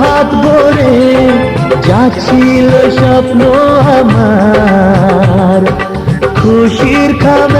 হাত ভরে যাচ্ছিল স্বপ্ন আমার। খুশির খাবে